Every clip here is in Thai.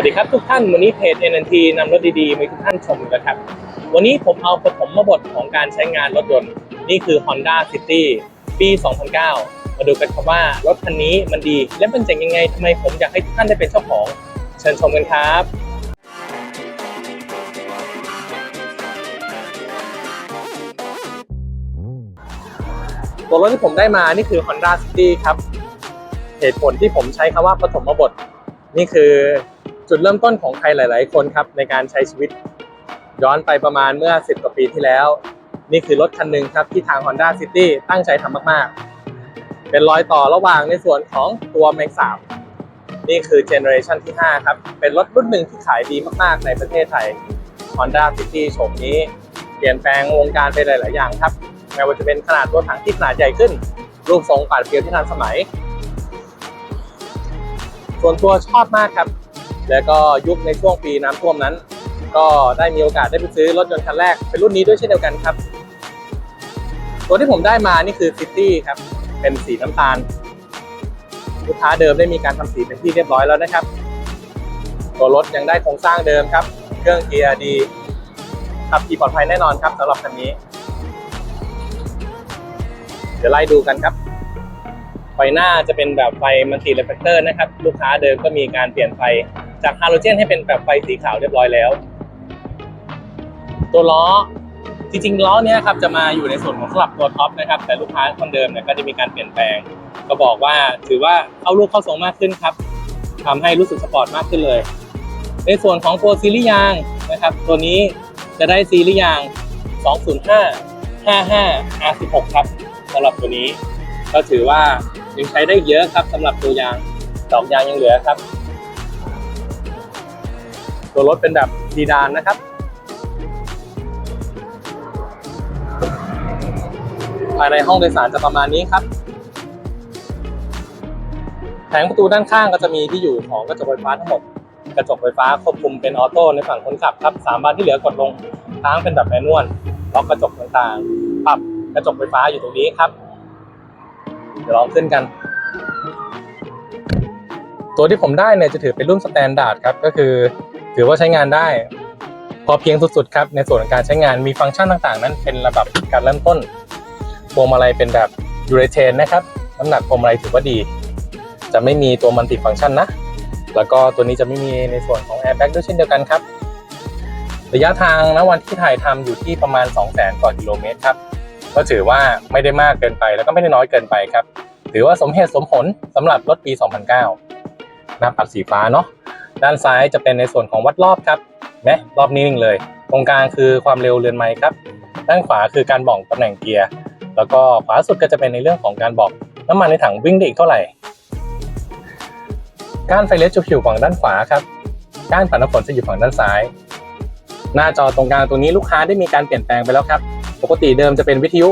วัสดีครับทุกท่านวันนี้เพจ NNT นำรถดีๆมาให้ทุกท่านชมกันครับ วันนี้ผมเอาปฐมบทของการใช้งานรถยนต์นี่คือ Honda City ปี 2009 มาดูกันครับว่ารถคันนี้มันดี และมันเจ๋งยังไงทำไมผมอยากให้ทุกท่านได้เป็นเจ้าของ เชิญชมกันครับตัวรถที่ผมได้มานี่คือ Honda City ครับ เหตุผลที่ผมใช้คำว่าปฐมบท นี่คือ จุดเริ่มต้นของใครหลาย ๆ คนครับในการใช้ชีวิต ย้อนไปประมาณเมื่อ 10 กว่าปีที่แล้ว นี่คือรถคันหนึ่งครับที่ทาง Honda City ตั้งใจทำมาก ๆ เป็นรอยต่อระหว่างในส่วนของตัว Max 3นี่คือเจเนอเรชันที่ 5 ครับ เป็นรถรุ่นหนึ่งที่ขายดีมาก ๆ ในประเทศไทย Honda City โฉมนี้ เปลี่ยนแปลงวงการไปหลาย ๆ อย่างครับไม่ว่าจะเป็นขนาดตัวถังที่ขนาดใหญ่ขึ้น รูปทรงปาดเปรียวที่ทันสมัย ส่วนตัวชอบมากครับ แล้วก็ยุคในช่วงปีน้ำท่วมนั้น ก็ได้มีโอกาสได้ไปซื้อรถยนต์คันแรกเป็นรุ่นนี้ด้วยเช่นเดียวกันครับ ตัวที่ผมได้มานี่คือซิตี้ครับ เป็นสีน้ำตาล ลูกค้าเดิมได้มีการทำสีเป็นที่เรียบร้อยแล้วนะครับ ตัวรถยังได้โครงสร้างเดิมครับ เครื่องเกียร์ดีขับขี่ปลอดภัยแน่นอนครับสำหรับคันนี้ เดี๋ยวไล่ดูกันครับไฟหน้าจะเป็นแบบไฟมัลติเรฟเลเตอร์นะครับ ลูกค้าเดิมก็มีการเปลี่ยนไฟ จากฮาโลเจนให้เป็นแบบไฟสีขาวเรียบร้อยแล้ว ตัวล้อจริงๆล้อเนี้ยครับจะมาอยู่ในส่วนของสลับตัวท็อปนะครับ แต่ลูกค้าคนเดิมเนี่ยก็จะมีการเปลี่ยนแปลง ก็บอกว่าถือว่าเข้าลูกเข้าทรงมากขึ้นครับทำให้รู้สึกสปอร์ตมากขึ้นเลย ในส่วนของตัวซีรีส์ยางนะครับ ตัวนี้จะได้ซีรีส์ยาง 205 55 R16 ครับสำหรับตัวนี้ ก็ถือว่ายังใช้ได้เยอะครับสำหรับตัวยางดอกยางยังเหลือครับ ตัวรถเป็นแบบซีดานนะครับภายในห้องโดยสารจะประมาณนี้ครับ แผงประตูด้านข้างก็จะมีที่อยู่ของกระจกไฟฟ้าทั้งหมด กระจกไฟฟ้าควบคุมเป็นออโต้ในฝั่งคนขับครับสามบานที่เหลือกดลงค้างเป็นแบบแมนนวลล็อกกระจกต่างๆ ปรับกระจกไฟฟ้าอยู่ตรงนี้ครับ เดี๋ยวลองขึ้นกัน ตัวที่ผมได้เนี่ยจะถือเป็นรุ่นสแตนดาร์ดครับ ก็คือ ถือว่าใช้งานได้ พอเพียงสุดๆครับ ในส่วนของการใช้งานมีฟังก์ชันต่างๆ นั้นเป็นระดับการเริ่มต้นพวงมาลัยเป็นแบบยูเรเทนนะครับน้ำหนักพวงมาลัยถือว่าดี จะไม่มีตัวมัลติฟังก์ชันนะ แล้วก็ตัวนี้จะไม่มีในส่วนของแอร์แบ็กด้วยเช่นเดียวกันครับ ระยะทางณวันที่ถ่ายทำอยู่ที่ประมาณ 2 0 0 0 0 0กว่ากิโลเมตรครับก็ถือว่าไม่ได้มากเกินไปแล้วก็ไม่ได้น้อยเกินไปครับ ถือว่าสมเหตุสมผลสำหรับรถปี 2009 หน้าปัดสีฟ้าเนาะ ด้านซ้ายจะเป็นในส่วนของวัดรอบครับแมรอบนี้นิ่งเลย ตรงกลางคือความเร็วเรือนไมล์ครับ ด้านขวาคือการบอกตำแหน่งเกียร์ แล้วก็ขวาสุดก็จะเป็นในเรื่องของการบอกน้ำมันในถังวิ่งได้อีกเท่าไหร่ กานไฟเลสจะอยู่ฝั่งด้านขวาครับกานปัดน้ำฝนจะอยู่ฝั่งด้านซ้าย หน้าจอตรงกลางตัวนี้ลูกค้าได้มีการเปลี่ยนแปลงไปแล้วครับ ปกติเดิมจะเป็นวิทยุ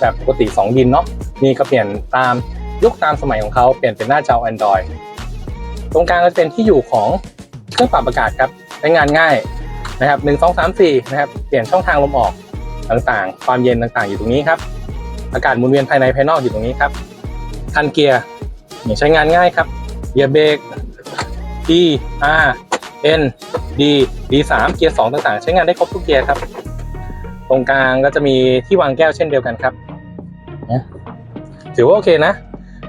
แบบปกติ 2 ดินเนาะนี่ก็เปลี่ยนตามยุคตามสมัยของเขาเปลี่ยนเป็นหน้าจอ Android ตรงกลางก็จะเป็นที่อยู่ของเครื่องปรับอากาศครับใช้งานง่ายนะครับ1 2 3 4นะครับ เปลี่ยนช่องทางลมออกต่างๆ ความเย็นต่างๆ อยู่ตรงนี้ครับ อากาศหมุนเวียนภายในภายนอกอยู่ตรงนี้ครับคันเกียร์ใช้งานง่ายครับเกียร์เบรก D R N D D 3เกียร์2ต่างๆ ใช้งานได้ครบทุกเกียร์ครับ ตรงกลางก็จะมีที่วางแก้วเช่นเดียวกันครับนะถือว่าโอเคนะ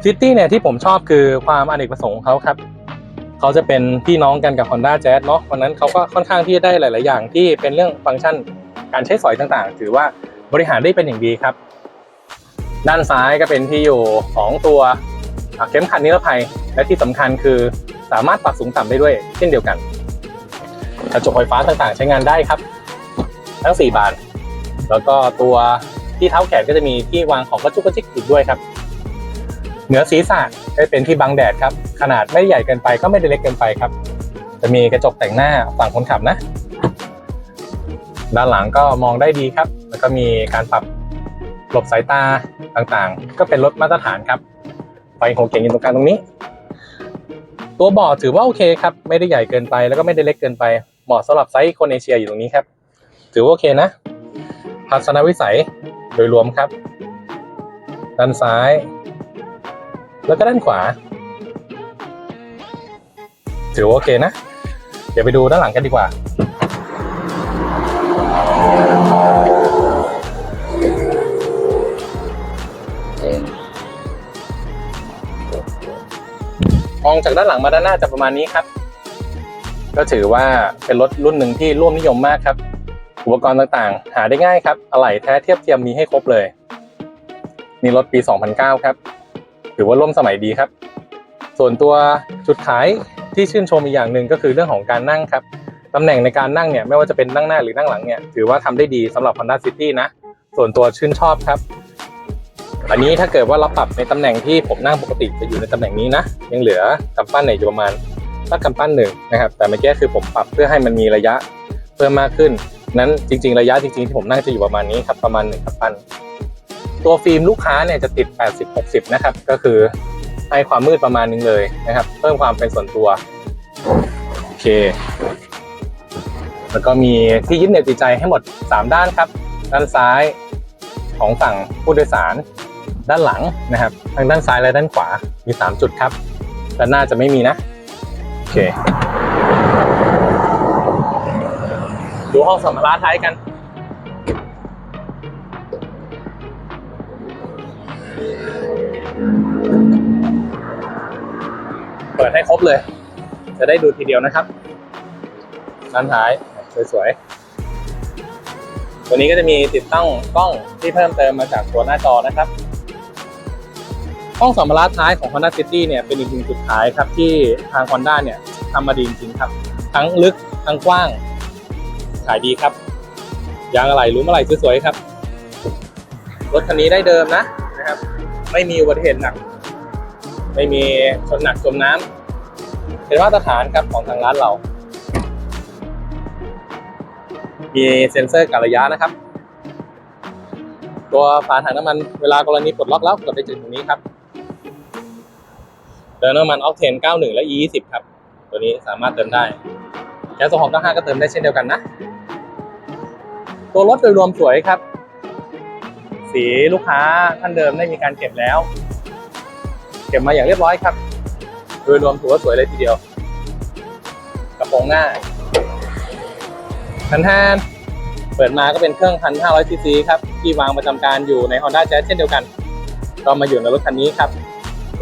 ซิตี้เนี่ยที่ผมชอบคือความอเนกประสงค์ของเขาครับ เขาจะเป็นพี่น้องกันกับ Honda Jazz เนาะวันนั้นเขาก็ค่อนข้างที่จะได้หลาย ๆ อย่างที่เป็นเรื่องฟังก์ชันการใช้สอยต่างๆ ถือว่าบริหารได้เป็นอย่างดีครับ ด้านซ้ายก็เป็นที่อยู่ของตัวเข็มขัดนิรภัย และที่สำคัญคือสามารถปรับสูงต่ำได้ด้วย เช่นเดียวกัน กระจกไฟฟ้าต่างๆ ใช้งานได้ครับ ทั้ง 4 บาน แล้วก็ตัวที่เท้าแขนก็จะมีที่วางของกระจุกกระจิกอีกด้วยครับ เหนือศีรษะก็เป็นที่บังแดดครับ ขนาดไม่ใหญ่เกินไปก็ไม่ได้เล็กเกินไปครับ จะมีกระจกแต่งหน้าฝั่งคนขับนะ ด้านหลังก็มองได้ดีครับ แล้วก็มีการปรับหลบสายตาต่างๆ ก็เป็นรถมาตรฐานครับ ไฟของเก่งอยู่ตรงกลางตรงนี้ ตัวเบาะถือว่าโอเคครับ ไม่ได้ใหญ่เกินไปแล้วก็ไม่ได้เล็กเกินไป เหมาะสำหรับไซส์คนเอเชียอยู่ตรงนี้ครับ ถือว่าโอเคนะทัศนวิสัยโดยรวมครับ ด้านซ้าย แล้วก็ด้านขวา ถือว่าโอเคนะ เดี๋ยวไปดูด้านหลังกันดีกว่า มองจากด้านหลังมาด้านหน้าจะประมาณนี้ครับ ก็ถือว่าเป็นรถรุ่นหนึ่งที่ร่วมนิยมมากครับ อุปกรณ์ต่างๆ หาได้ง่ายครับ อะไหล่แท้เทียบเทียมมีให้ครบเลย นี่รถปี 2009 ครับ ถือว่าร่วมสมัยดีครับ ส่วนตัวจุดขายที่ชื่นชมอีกอย่างหนึ่งก็คือเรื่องของการนั่งครับตำแหน่งในการนั่งเนี่ยไม่ว่าจะเป็นนั่งหน้าหรือนั่งหลังเนี่ยถือว่าทำได้ดีสำหรับ Honda City นะ ส่วนตัวชื่นชอบครับ อันนี้ถ้าเกิดว่าเราปรับในตำแหน่งที่ผมนั่งปกติจะอยู่ในตำแหน่งนี้นะ ยังเหลือกำปั้นเนี่ยอยู่ประมาณสักกำปั้นหนึ่งนะครับ แต่เมื่อกี้คือผมปรับเพื่อให้มันมีระยะเพิ่มมากขึ้น นั้นจริง ๆ ระยะจริงๆที่ผมนั่งจะอยู่ประมาณนี้ครับประมาณหนึ่งกำปั้น ตัวฟิล์มลูกค้าเนี่ยจะติด 80-60 นะครับ ก็คือให้ความมืดประมาณนึงเลยนะครับ เพิ่มความเป็นส่วนตัว โอเค แล้วก็มีที่ยึดเหนี่ยวจิตใจให้หมด 3 ด้านครับ ด้านซ้ายของฝั่งผู้โดยสาร ด้านหลังนะครับทางด้านซ้ายและด้านขวามี 3 จุดครับด้านหน้าจะไม่มีนะ โอเค ดูห้องสัมภาระท้ายกัน ดให้ครบเลย จะได้ดูทีเดียวนะครับด้านท้ายสวยๆ ตัวนี้ก็จะมีติดตั้งกล้องที่เพิ่มเติมมาจากตัวหน้าจอนะครับห้องสัมภาระท้ายของ Honda City เนี่ยเป็นอีกหนึ่งจุดขายครับที่ทาง Honda เนี่ยทำมาดีจริงครับ ทั้งลึกทั้งกว้าง ขายดีครับ ยางอะไหล่ลุ้มอะไหล่สวยๆครับ รถคันนี้ได้เดิมนะนะครับ ไม่มีอุบัติเหตุหนัก ไม่มีชนหนักจมน้ำ เป็นมาตรฐานครับของทางร้านเรา มีเซ็นเซอร์การระยะนะครับ ตัวฝาถังน้ำมันเวลากรณีปลดล็อกแล้วกดไปจุดตรงนี้ครับเติมน้ำมันออกเทน91 และ E20 ครับ ตัวนี้สามารถเติมได้แก๊สโซฮอล์95ก็เติมได้เช่นเดียวกันนะ ตัวรถโดยรวมสวยครับ สีลูกค้าท่านเดิมได้มีการเก็บแล้ว เก็บมาอย่างเรียบร้อยครับ โดยรวมถือว่าสวยเลยทีเดียว กระโปรงหน้าคันท่านเปิดมาก็เป็นเครื่อง1,500ซีซีครับ ที่วางประจำการอยู่ใน Honda Jazz เช่นเดียวกัน ก็มาอยู่ในรถคันนี้ครับ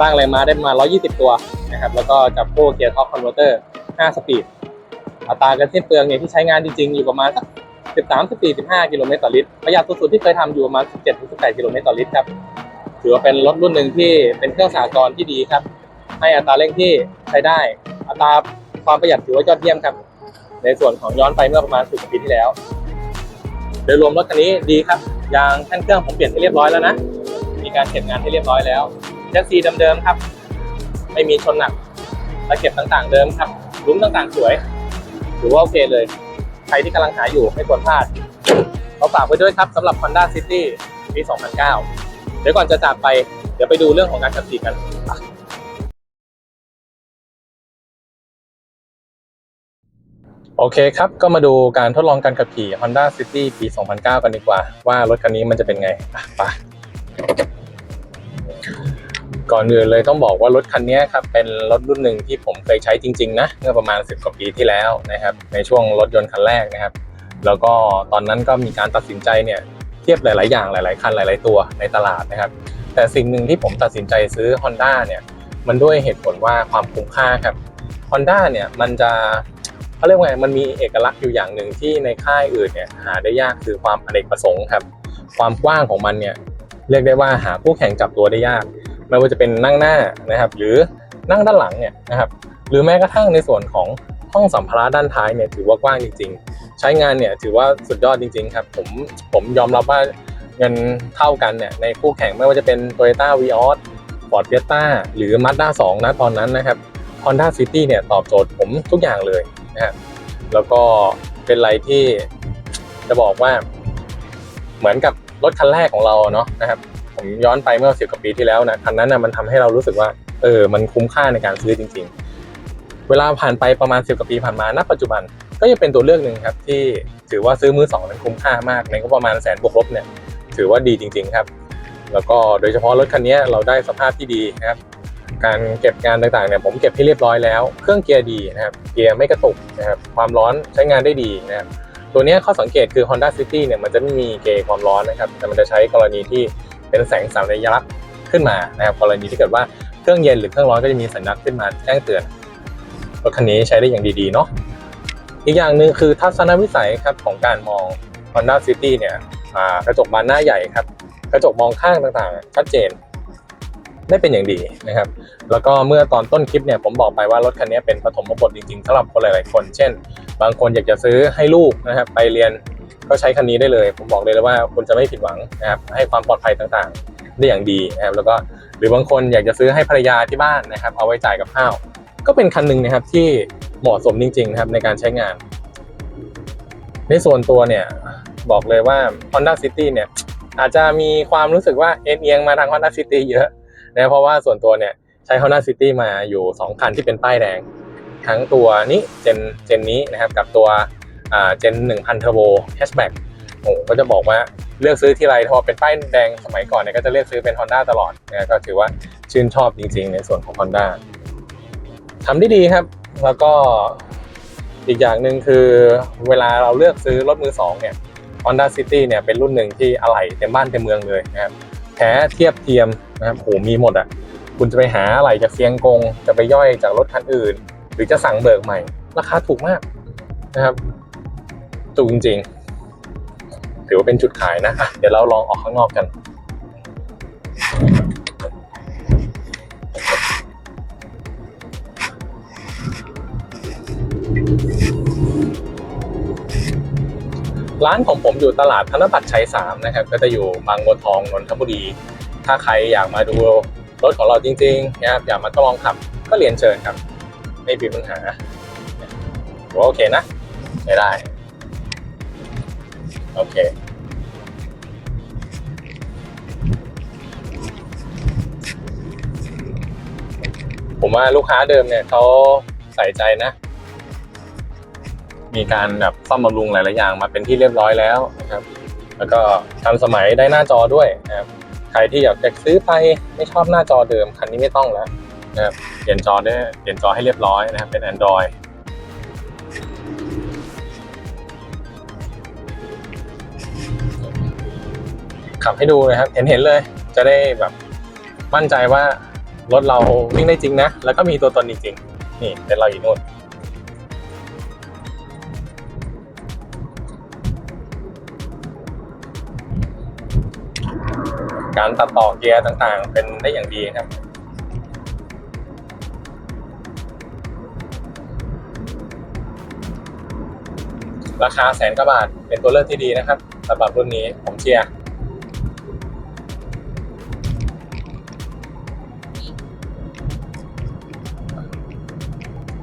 ร่างแรงม้าได้มา 120 ตัวนะครับ แล้วก็จับโค้เกียร์ท็อปคอนเวอร์เตอร์5สปีด อัตราการสิ้นเปลืองเนี่ยที่ใช้งานจริงๆ อยู่ประมาณสัก13 14 15 กิโลเมตรต่อลิตร ประหยัดสุดๆที่เคยทำอยู่ประมาณ17 18 กิโลเมตรต่อลิตรครับ ถือว่าเป็นรถรุ่นหนึ่งที่เป็นเครื่องสากลที่ดีครับ ให้อัตราเร่งที่ใช้ได้ อัตราความประหยัดถือว่ายอดเยี่ยมครับ ในส่วนของย้อนไปเมื่อประมาณ10ปีที่แล้ว โดยรวมรถคันนี้ดีครับ ยางแท่นเครื่องผมเปลี่ยนให้เรียบร้อยแล้วนะ มีการเก็บงานให้เรียบร้อยแล้วแท็กซีเดิมๆครับ ไม่มีชนหนักตะเก็บต่างๆเดิมครับลุ้มต่างๆสวยถือว่าโอเคเลย ใครที่กำลังหาอยู่ไม่ควรพลาดเราฝากไว้ด้วยครับสำหรับ Honda City ปี 2009 เดี๋ยวก่อนจะจากไป เดี๋ยวไปดูเรื่องของการขับขี่กัน โอเคครับ ก็มาดูการทดลองการขับขี่ Honda City ปี 2009 กันดีกว่า ว่ารถคันนี้มันจะเป็นไงไปก่อนอื่นเลยต้องบอกว่ารถคันนี้ครับเป็นรถรุ่นหนึ่งที่ผมเคยใช้จริงๆนะเมื่อประมาณ 10 กว่าปีที่แล้วนะครับ ในช่วงรถยนต์คันแรกนะครับ แล้วก็ตอนนั้นก็มีการตัดสินใจเนี่ยเทียบหลาย ๆ อย่างหลาย ๆ คันหลาย ๆ ตัวในตลาดนะครับ แต่สิ่งหนึ่งที่ผมตัดสินใจซื้อ Honda เนี่ยมันด้วยเหตุผลว่าความคุ้มค่าครับ Honda เนี่ยมันจะ เขาเรียกว่าไงมันมีเอกลักษณ์อยู่อย่างหนึ่งที่ในค่ายอื่นเนี่ยหาได้ยากคือความอเนกประสงค์ครับ ความกว้างของมันเนี่ยเรียกได้ว่าหาคู่แข่งจับตัวได้ยาก ไม่ว่าจะเป็นนั่งหน้านะครับ หรือนั่งด้านหลังเนี่ยนะครับ หรือแม้กระทั่งในส่วนของห้องสัมภาระด้านท้ายเนี่ยถือว่ากว้างจริง ๆ ใช้งานเนี่ยถือว่าสุดยอดจริง ๆ ครับ ผมผมยอมรับว่าเงินเท่ากันเนี่ยในคู่แข่งไม่ว่าจะเป็น Toyota Vios Ford Fiesta หรือ Mazda 2นะตอนนั้นนะครับ Honda City เนี่ยตอบโจทย์ผมทุกอย่างเลย นะครับแล้วก็เป็นอะไรที่จะบอกว่า เหมือนกับรถคันแรกของเราเนาะนะครับ ผมย้อนไปเมื่อสิบกว่าปีที่แล้วนะคันนั้นนะมันทำให้เรารู้สึกว่า เออ มันคุ้มค่าในการซื้อจริง ๆ เวลาผ่านไปประมาณสิบกว่าปีผ่านมาณปัจจุบันก็ยังเป็นตัวเลือกหนึ่งครับที่ถือว่าซื้อมือสองนั้นคุ้มค่ามากในก็ประมาณแสนบวกลบเนี่ยถือว่าดีจริง ๆ ครับ แล้วก็โดยเฉพาะรถคันนี้เราได้สภาพที่ดีนะครับ การเก็บงานต่างๆเนี่ยผมเก็บให้เรียบร้อยแล้ว เครื่องเกียร์ดีนะครับเกียร์ไม่กระตุกนะครับความร้อนใช้งานได้ดีนะครับตัวนี้ข้อสังเกตคือ Honda City เนี่ยมันจะไม่มีเกย์ความร้อนนะครับแต่มันจะใช้กรณีที่เป็นแสงสามระยะขึ้นมานะครับกรณีที่เกิดว่าเครื่องเย็นหรือเครื่องร้อนก็จะมีสัญลักษณ์ขึ้นมาแจ้งเตือนรถคันนี้ใช้ได้อย่างดีๆเนาะอีกอย่างหนึ่งคือทัศนวิสัยครับของการมอง Honda City เนี่ยกระจกบานหน้าใหญ่ครับกระจกมองข้างต่างๆชัดเจน ได้เป็นอย่างดีนะครับ แล้วก็เมื่อตอนต้นคลิปเนี่ยผมบอกไปว่ารถคันนี้เป็นปฐมบทจริงๆสำหรับคนหลายๆคน เช่น บางคนอยากจะซื้อให้ลูกนะครับไปเรียนก็ใช้คันนี้ได้เลย ผมบอกเลยเลยว่าคุณจะไม่ผิดหวังนะครับให้ความปลอดภัยต่างๆ ได้อย่างดีนะครับแล้วก็หรือบางคนอยากจะซื้อให้ภรรยาที่บ้านนะครับ เอาไว้จ่ายกับข้าว ก็เป็นคันหนึ่งนะครับที่เหมาะสมจริงๆนะครับในการใช้งาน ในส่วนตัวเนี่ยบอกเลยว่า Honda City เนี่ยอาจจะมีความรู้สึกว่าเอ็นเอียงมาทาง Honda City เยอะ นะเพราะว่าส่วนตัวเนี่ยใช้ Honda City มาอยู่ 2 คันที่เป็นป้ายแดง ทั้งตัวนี้เจนเจนนี้นะครับกับตัวเจน 1,000 Turbo Hatchback โอ้ก็จะบอกว่าเลือกซื้อที่ไรพอเป็นป้ายแดงสมัยก่อนเนี่ยก็จะเลือกซื้อเป็น Honda ตลอดนะก็ถือว่าชื่นชอบจริงๆ ในส่วนของ Honda ทำได้ดีครับ แล้วก็อีกอย่างหนึ่งคือเวลาเราเลือกซื้อรถมือสองเนี่ย Honda City เนี่ยเป็นรุ่นหนึ่งที่อะไหล่เต็มบ้านเต็มเมืองเลยนะครับ แท้เทียบเทียมนะครับโหมีหมดอะ คุณจะไปหาอะไรจากเซียงกง จะไปย่อยจากรถคันอื่น หรือจะสั่งเบิกใหม่ ราคาถูกมากนะครับ ถูกจริงๆ ถือว่าเป็นจุดขายนะอะเดี๋ยวเราลองออกข้างนอกกัน ร้านของผมอยู่ตลาดธนบัตรชัยสามนะครับ ก็จะอยู่บางบัวทองนนทบุรี ถ้าใครอยากมาดูรถของเราจริงๆนะครับอยากมาทดลองขับก็เรียนเชิญครับ ไม่มีปัญหาว่าโอเคนะใช้ได้ โอเคผมว่าลูกค้าเดิมเนี่ยเขาใส่ใจนะ มีการแบบซ่อมบำรุงหลาย ๆ อย่างมาเป็นที่เรียบร้อยแล้วนะครับ แล้วก็ทันสมัยได้หน้าจอด้วยนะครับใครที่อยากจะซื้อไปไม่ชอบหน้าจอเดิมคันนี้ไม่ต้องแล้วนะครับเปลี่ยนจอได้เปลี่ยนจอให้เรียบร้อยนะครับเป็น Android ขับให้ดูนะครับ เห็นเห็นๆเลย จะได้แบบมั่นใจว่ารถเราวิ่งได้จริงนะ แล้วก็มีตัวตนจริงๆ นี่เป็นเราอยู่นู่น การตัดต่อเกียร์ต่างๆ เป็นได้อย่างดีครับราคาแสนกว่าบาทเป็นตัวเลือกที่ดีนะครับสำหรับรุ่นนี้ผมเชียร์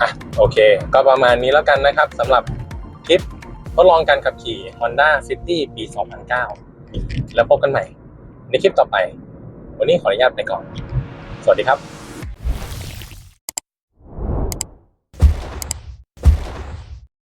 อะโอเค ก็ประมาณนี้แล้วกันนะครับสำหรับคลิปทดลองการขับขี่ Honda City ปี 2009 แล้วพบกันใหม่ ในคลิปต่อไป วันนี้ขออนุญาตไปก่อน สวัสดีครับ